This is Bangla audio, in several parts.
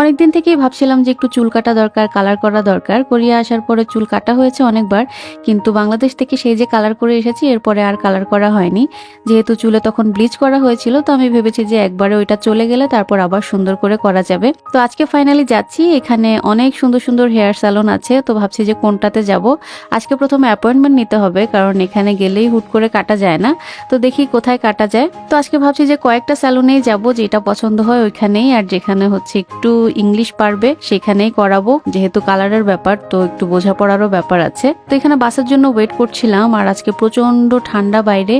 অনেকদিন থেকেই ভাবছিলাম যে একটু চুল কাটা দরকার কালার করা দরকার। কোরিয়া আসার পরে চুল কাটা হয়েছে অনেকবার, কিন্তু বাংলাদেশ থেকে সেই যে কালার করে এসেছি, এরপরে আর কালার করা হয়নি। যেহেতু চুলে তখন ব্লিচ করা হয়েছিল, তো আমি ভেবেছি যে একবারে ওইটা চলে গেলে তারপর আবার সুন্দর করে করা যাবে। তো আজকে ফাইনালি যাচ্ছি, এখানে অনেক সুন্দর সুন্দর হেয়ার স্যালন আছে, তো ভাবছি যে কোনটাতে যাব। আজকে প্রথমে অ্যাপয়েন্টমেন্ট নিতে হবে, কারণ এখানে গেলেই হুট করে কাটা যায় না। তো দেখি কোথায় কাটা যায়। তো আজকে ভাবছি যে কয়েকটা স্যালুনেই যাব, যেটা পছন্দ হয় ওইখানেই, আর যেখানে হচ্ছে একটু ইংলিশ পারবে, সেখানেই করাবো, যেহেতু কালারের ব্যাপার, তো একটু বোঝাপড়ারও ব্যাপার আছে। তো এখানে বাসের জন্য ওয়েট করছিলাম, আর আজকে প্রচণ্ড ঠান্ডা বাইরে,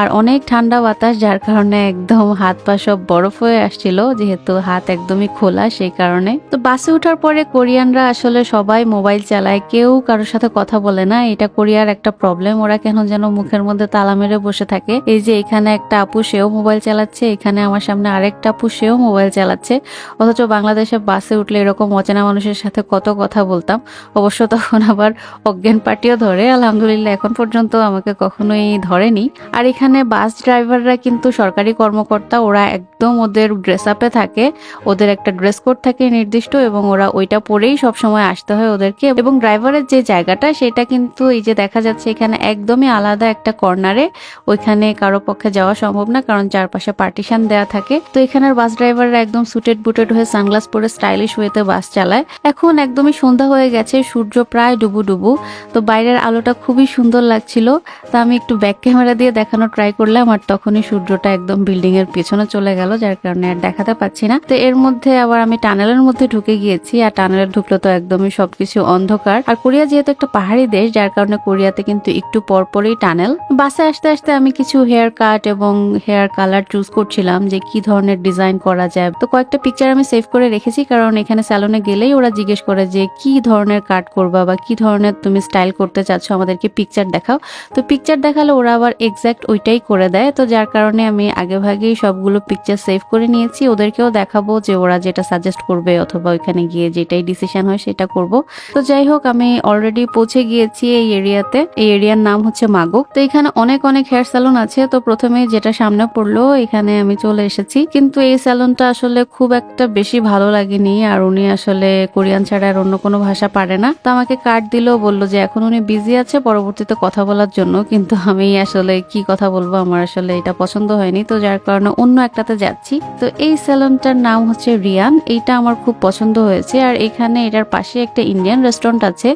আর অনেক ঠান্ডা বাতাস, যার কারণে একদম হাত পা সব বরফ হয়ে আসছিল, যেহেতু হাত একদমই খোলা সেই কারণে। তো বাসে ওঠার পরে কোরিয়ানরা আসলে সবাই মোবাইল চালায়, কেউ কারোর সাথে কথা বলে না, এটা কোরিয়ার একটা প্রবলেম ওরা কেন যেন মুখের মধ্যে তালা মেরে বসে থাকে। এই যে এখানে একটা আপু, সেও মোবাইল চালাচ্ছে, এখানে আমার সামনে আরেকটা আপু, সেও মোবাইল চালাচ্ছে, অথচ বাংলাদেশে বাসে উঠলে এরকম অচেনা মানুষের সাথে কত কথা বলতাম। অবশ্য তখন আবার অজ্ঞান পার্টিও ধরে। আলহামদুলিল্লাহ, এখন পর্যন্ত আমাকে কখনোই ধরেনি। আর এখানে বাস ড্রাইভাররা কিন্তু সরকারি কর্মকর্তা, ওরা একদম ওদের ড্রেস আপে থাকে। ওদের একটা ড্রেস কোড থাকে নির্দিষ্ট এবং ওরা ওইটা পরেই সব সময় আসতে হয় ওদেরকে। এবং ড্রাইভারের যে জায়গাটা, সেটা কিন্তু এই যে দেখা যাচ্ছে এখানে একদমই আলাদা একটা কর্নারে ওইখানে কারও পক্ষে যাওয়া সম্ভব না, কারণ চারপাশে পার্টিশন দেয়া থাকে। তো এখানের বাস ড্রাইভাররা একদম সুটেড বুটেড হয়ে সানগ্লাস পরে স্টাইলিশ ওয়েতে বাস চালায়। এখন একদমই সন্ধ্যা হয়ে গেছে, সূর্য প্রায় ডুবু ডুবু। তো বাইরের আলোটা খুবই সুন্দর লাগছিল। তা আমি একটু ব্যাক ক্যামেরা দিয়ে দেখানো ট্রাই করলাম, আর তখনই সূর্যটা একদম বিল্ডিং এর পেছনে চলে গেল, যার কারণে আর দেখাতে পাচ্ছি না। তো এর মধ্যে আবার আমি টানেলের মধ্যে ঢুকে গিয়েছি, আর টানেলে ঢুকলে তো একদমই সবকিছু অন্ধকার। আর কোরিয়া যেহেতু একটা পাহাড়ি দেশ, যার কারণে কোরিয়াতে কিন্তু একটু পরপরই টানেল। বাসে আসতে আসতে আমি কিছু হেয়ার কাট এবং হেয়ার কালার চুজ করছিলাম, যে কি ধরনের ডিজাইন করা যায়। তো কয়েকটা পিকচার আমি সেভ করে রেখেছি কারণ এখানে স্যালনে গেলেই ওরা জিজ্ঞেস করে যে, কি ধরনের কাট করবা বা কি ধরনের তুমি স্টাইল করতে চাচ্ছ? আমাদেরকে পিকচার দেখাও। তো পিকচার দেখালে ওরা আবার এক্সাক্ট ওইটাই করে দেয়। তো যার কারণে আমি আগে ভাগেই সবগুলো পিকচার সেভ করে নিয়েছি। ওদেরকেও দেখাবো যে ওরা যেটা সাজেস্ট করবে অথবা ওইখানে গিয়ে যেটাই ডিসিশন হয় সেটা করব। তো যাই হোক, আমি অলরেডি পৌঁছে গিয়েছি এই এরিয়াতে এই এরিয়ার নাম হচ্ছে মাগক। তো এখানে অনেক অনেক হেয়ার স্যালন আছে। তো প্রথমে যেটা সামনে পড়ল, এখানে আমি চলে এসেছি। কিন্তু এই স্যালনটা আসলে খুব একটা বেশি ভালো লাগেনি আর উনি আসলে কোরিয়ান ছাড়া আর অন্য কোনো ভাষা পারে না। তো আমাকে কার্ড দিলেও বলল যে, এখন উনি বিজি আছে, পরবর্তীতে কথা বলার জন্য। কিন্তু আমি আসলে কি কথা বলব, আমার আসলে এটা পছন্দ হয়নি। তো যার কারণে অন্য একটাতে যাচ্ছি। তো এই স্যালনটার নাম হচ্ছে রিয়ান। এইটা আমার খুব পছন্দ হয়েছে। আর এখানে এটার পাশে একটা ইন্ডিয়ান রেস্টুরেন্ট আছে।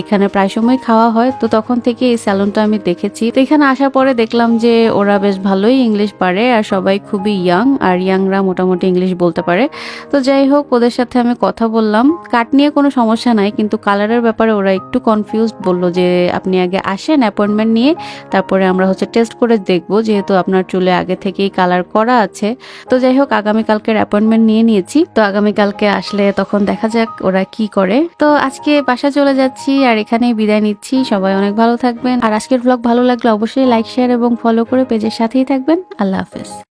এখানে প্রায় সময় খাওয়া হয়। তো তখন থেকে এই স্যালনটা আমি দেখেছি। তো এখানে আসার পরে দেখলাম যে, ওরা বেশ ভালোই ইংলিশ পারে। আর সবাই খুবই ইয়াং আর ইয়াংরা মোটামুটি ইংলিশ বলতে পারে। তো যাই হোক, ওদের সাথে আমি কথা বললাম। কাট নিয়ে কোনো সমস্যা নাই, কিন্তু কালারের ব্যাপারে ওরা একটু কনফিউজ বলল যে, আপনি আগে আসেন অ্যাপয়েন্টমেন্ট নিয়ে, তারপরে আমরা হচ্ছে টেস্ট করে দেখব, যেহেতু আপনার চুলে আগে থেকেই কালার করা আছে। তো যাই হোক, আগামীকালকের অ্যাপয়েন্টমেন্ট নিয়ে নিয়েছি। তো আগামীকালকে আসলে তখন দেখা যাক ওরা কি করে। তো আজকে বাসা চলে যাচ্ছি, আর এখানেই বিদায় নিচ্ছি। সবাই অনেক ভালো থাকবেন। আর আজকের ব্লগ ভালো লাগলে অবশ্যই লাইক শেয়ার এবং ফলো করে পেজের সাথেই থাকবেন। আল্লাহ হাফেজ।